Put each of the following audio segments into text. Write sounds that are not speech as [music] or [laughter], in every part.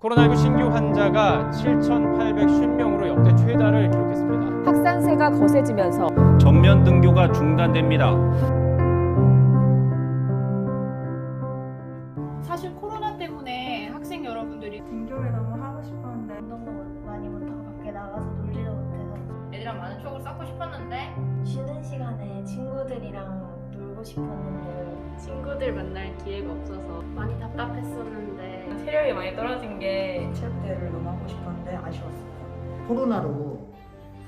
코로나19 신규 환자가 7,850명으로 역대 최다를 기록했습니다. 확산세가 거세지면서 전면 등교가 중단됩니다. 사실 코로나 때문에 학생 여러분들이 등교를 너무 하고 싶었는데 운동도 많이 못하고 밖에 나가서 놀지도 못해서 애들이랑 많은 추억을 쌓고 싶었는데 쉬는 시간에 친구들이랑 놀고 싶었는데 친구들 만날 기회가 없어서 많이 답답했었는데 체력이 많이 떨어진 게 체육대회를 너무 하고 싶었는데 아쉬웠어요. 코로나로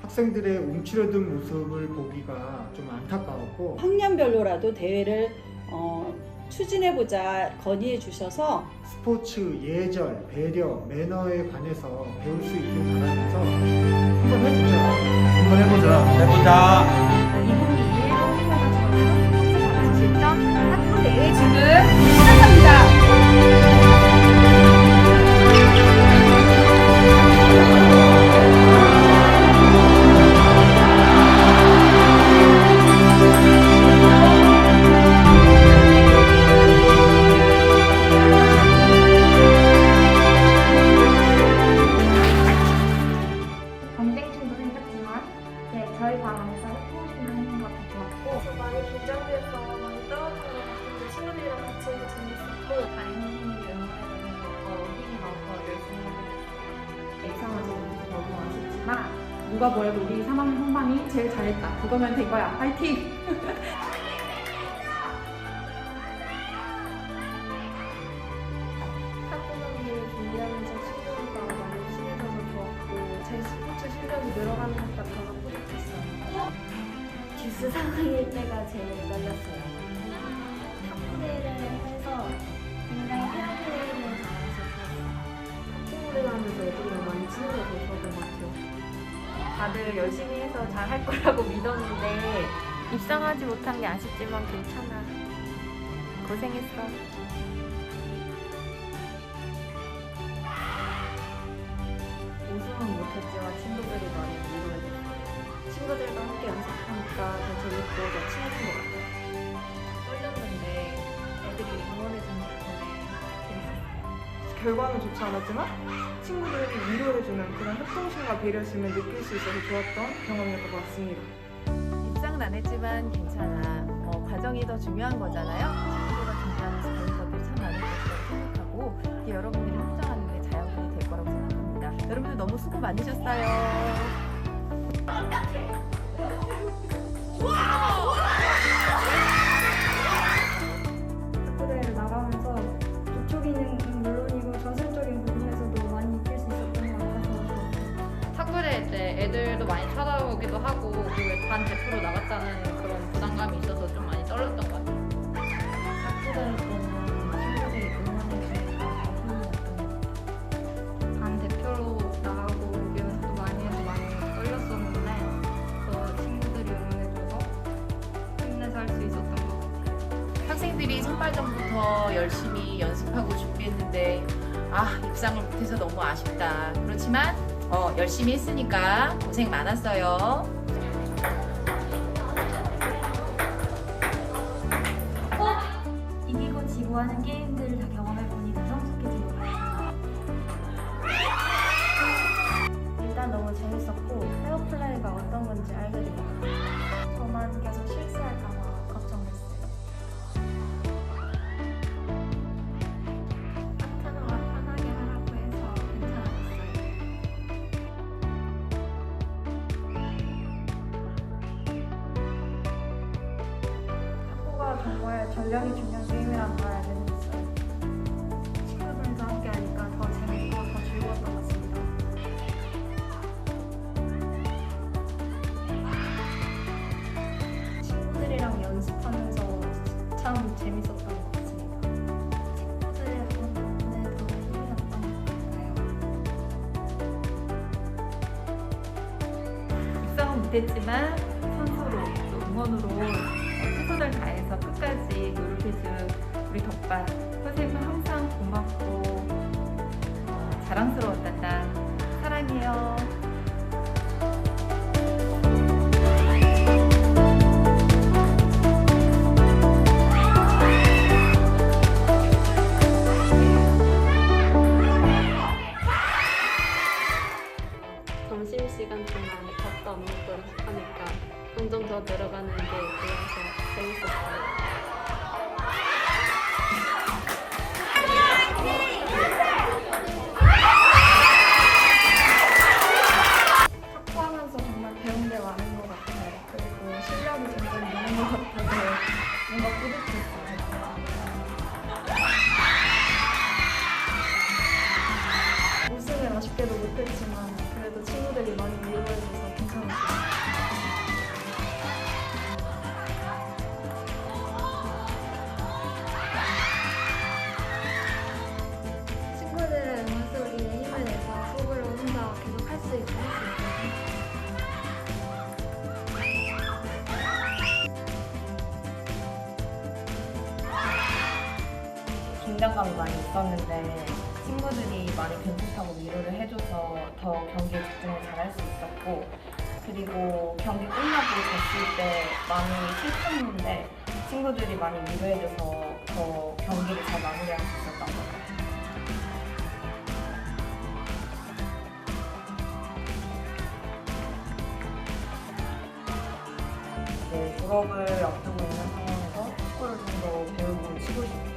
학생들의 움츠러든 모습을 보기가 좀 안타까웠고 학년별로라도 대회를 어, 추진해보자 건의해 주셔서 스포츠 예절, 배려, 매너에 관해서 배울 수 있길 바라면서 한번 해보자. 한번 해보자. 해보자. 다들 열심히 해서 잘 할 거라고 [laughs] 믿었는데 입상하지 못한 게 아쉽지만 괜찮아. 고생했어. 우승은 못했지만 친구들이 많이 위로해줬어요 친구들과 함께 연습하니까 더 재밌고 더 친해진 것 같아요 떨렸는데 애들이 응원해주는 덕분에 재밌었어요 결과는 좋지 않았지만 친구들이 위로해주는 그런 협동심과 배려심을 느낄 수 있어서 좋았던 경험이었던 것 같습니다. 입상은 안 했지만 괜찮아. 뭐 과정이 더 중요한 거잖아요. 친구들과 준비하면서 배운 것들이 참 많을 것이라고 생각하고 이게 여러분들이 성장하는 데 자양분이 될 거라고 생각합니다. 여러분들 너무 수고 많으셨어요. 탁 학생들이 선발전부터 열심히 연습하고 준비했는데 아 입상을 못해서 너무 아쉽다. 그렇지만 어, 열심히 했으니까 고생 많았어요. 이기고 지고 하는 게임들을 다경 정말 전략이 중요한 게임이란 걸 알게 됐어요. 친구들과 함께 하니까 더 재밌고 더 즐거웠던 것 같습니다. 친구들이랑 연습하면서 참 재밌었던 것 같습니다. 응원 덕분에 더 힘이 났던 것 같아요. 입상은 못했지만 선수로 또 응원으로 최선을 다해서 끝까지 노력해준 우리 덕반 선생님 항상 고맙고 어, 자랑스러웠단다. 사랑해요. 같아서 뭔가 뿌듯해. 긴장감이 많이 있었는데 친구들이 많이 괜찮다고 위로를 해줘서 더 경기에 집중을 잘 할 수 있었고 그리고 경기 끝나고 졌을 때 많이 슬펐는데 친구들이 많이 위로해줘서 더 경기를 잘 마무리할 수 있었던 것 같아요. 네, 졸업을 앞두고 있는 상황에서 축구를 좀 더 배우고 치고 싶은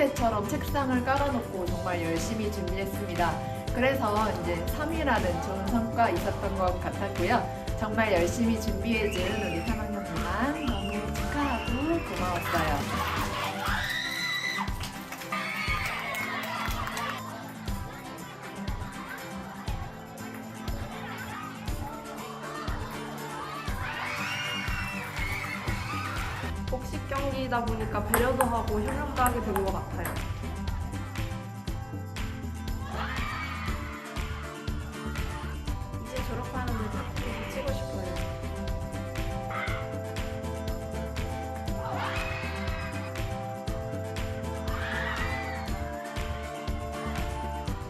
탁구대처럼 책상을 깔아놓고 정말 열심히 준비했습니다. 그래서 이제 3위라는 좋은 성과 있었던 것 같았고요. 정말 열심히 준비해준 우리 3학 경기이다 보니까 배려도 하고 협력도 하게 된것 같아요. 이제 졸업하는데 탁구 치고 싶어요.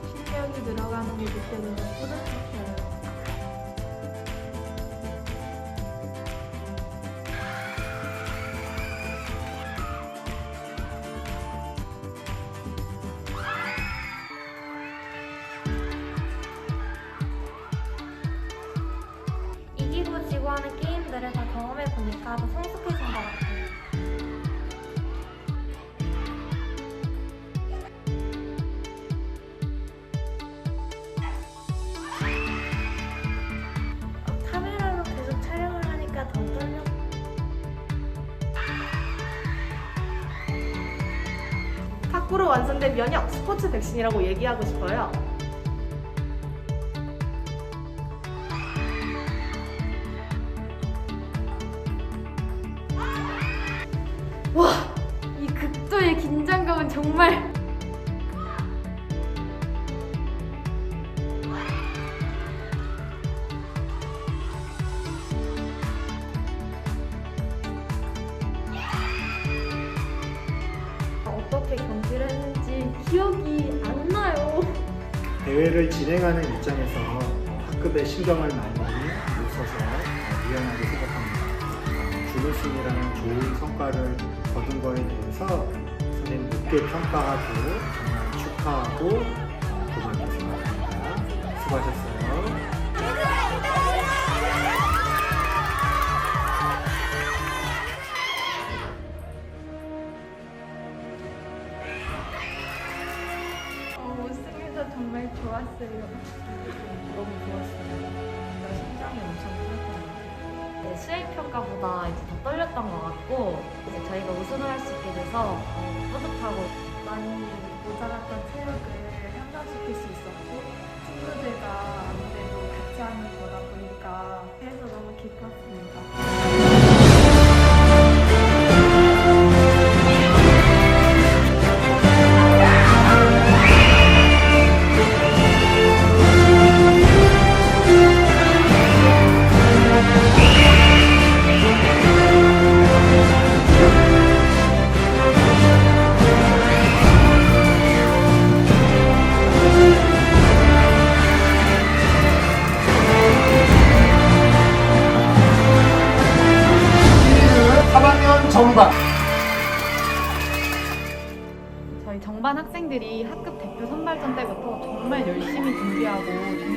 실력이 늘어가는 게 느껴져서 뿌듯했어요. 지고 하는 게임들을 다 경험해 보니까 더 성숙해진 것 같아요. 탁구로 완성된 면역 스포츠 백신이라고 얘기하고 싶어요. 기억이 안 나요. 대회를 진행하는 입장에서 학급에 신경을 많이 써서 미안하게 생각합니다. 어, 준우승이라는 좋은 성과를 거둔 거에 대해서 선생님 높게 평가하고 정말 축하하고 생각합니다. 수고하셨어요. 좋았어요. 너무 좋았어요. 심장이 엄청 뛰었던 것 같아요. 네, 수행 평가보다 이제 더 떨렸던 것 같고 이제 저희가 우승을 할 수 있게 돼서 어, 뿌듯하고 많이 모자랐던 체력을 향상시킬 수 있었고 친구들과 아무래도 같이 하는 거다 보니까 그래서 너무 기뻤습니다.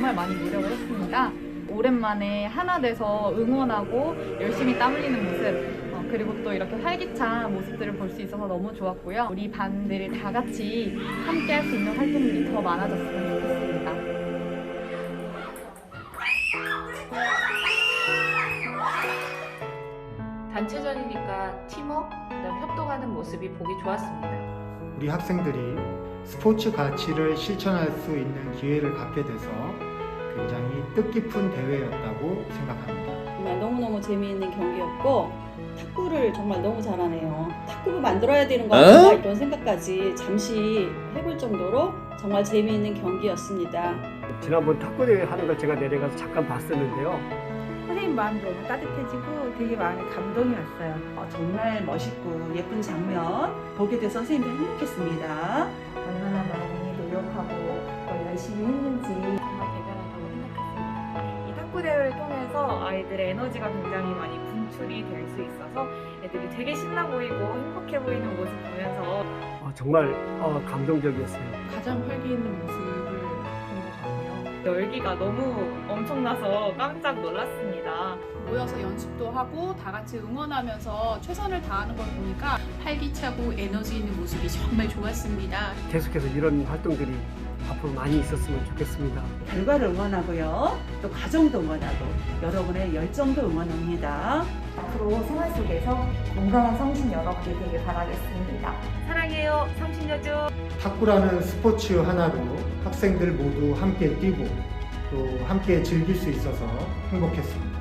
정말 많이 노력을 했습니다. 오랜만에 하나 돼서 응원하고 열심히 땀 흘리는 모습 어, 그리고 또 이렇게 활기찬 모습들을 볼 수 있어서 너무 좋았고요. 우리 반들이 다 같이 함께 할 수 있는 활동들이 더 많아졌으면 좋겠습니다. 단체전이니까 팀워크, 그다음 협동하는 모습이 보기 좋았습니다. 우리 학생들이 스포츠 가치를 실천할 수 있는 기회를 갖게 돼서 굉장히 뜻깊은 대회였다고 생각합니다. 정말 너무너무 재미있는 경기였고 탁구를 정말 너무 잘하네요. 탁구부 만들어야 되는 거 아닌가 이런 생각까지 잠시 해볼 정도로 정말 재미있는 경기였습니다. 지난번 탁구 대회 하는 걸 제가 내려가서 잠깐 봤었는데요. 선생님 마음이 너무 따뜻해지고 되게 마음에 감동이 왔어요. 어, 정말 멋있고 예쁜 장면 보게 돼서 선생님도 행복했습니다. 얼마나 많이 노력하고 더 열심히 했는지 대회를 통해서 아이들의 에너지가 굉장히 많이 분출이 될 수 있어서 애들이 되게 신나 보이고 행복해 보이는 모습 보면서 어, 정말 어, 감동적이었어요. 가장 활기 있는 모습을 본 것 같고요. 열기가 너무 엄청나서 깜짝 놀랐습니다. 모여서 연습도 하고 다 같이 응원하면서 최선을 다하는 걸 보니까 활기차고 에너지 있는 모습이 정말 좋았습니다. 계속해서 이런 활동들이 앞으로 많이 있었으면 좋겠습니다. 결과를 응원하고요. 또 과정도 응원하고 여러분의 열정도 응원합니다. 앞으로 생활 속에서 건강한 성신 여러분이 되길 바라겠습니다. 사랑해요, 성신여주. 탁구라는 스포츠 하나로 학생들 모두 함께 뛰고 또 함께 즐길 수 있어서 행복했습니다.